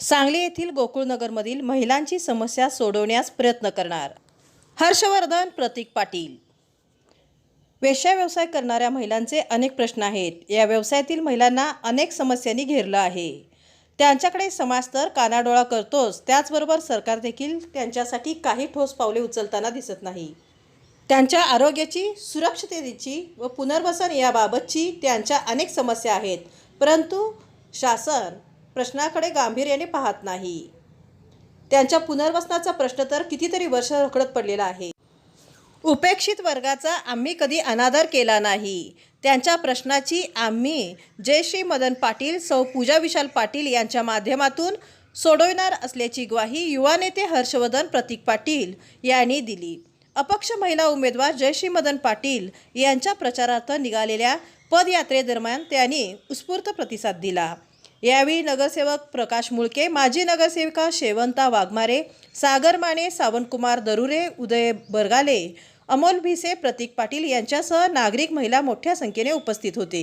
सांगली येथील गोकुळनगरमधील महिलांची समस्या सोडवण्यास प्रयत्न करणार. हर्षवर्धन प्रतीक पाटील. वेश्या व्यवसाय करणाऱ्या महिलांचे अनेक प्रश्न आहेत. या व्यवसायातील महिलांना अनेक समस्यांनी घेरलं आहे. त्यांच्याकडे समाज तर कानाडोळा करतोच. त्याचबरोबर सरकार देखील त्यांच्यासाठी काही ठोस पावले उचलताना दिसत नाही. त्यांच्या आरोग्याची सुरक्षिततेची व पुनर्वसन याबाबतची त्यांच्या अनेक समस्या आहेत. परंतु शासन प्रश्नाकडे गांभीर्याने पाहत नाही. त्यांच्या पुनर्वसनाचा प्रश्न तर कितीतरी वर्ष रखडत पडलेला आहे. उपेक्षित वर्गाचा आम्ही कधी अनादर केला नाही. त्यांच्या प्रश्नाची आम्ही जयश्री मदन पाटील सौ पूजा विशाल पाटील यांच्या माध्यमातून सोडविणार असल्याची ग्वाही युवा नेते हर्षवर्धन प्रतीक पाटील यांनी दिली. अपक्ष महिला उमेदवार जयश्री मदन पाटील यांच्या प्रचारार्थ निघालेल्या पदयात्रेदरम्यान त्यांनी उत्स्फूर्त प्रतिसाद दिला. यावेळी नगरसेवक प्रकाश मुळके माजी नगरसेविका शेवंता वाघमारे सागर माने सावंतकुमार दरुरे उदय बरगाले अमोल भिसे प्रतीक पाटील यांच्यासह नागरिक महिला मोठ्या संख्येने उपस्थित होते.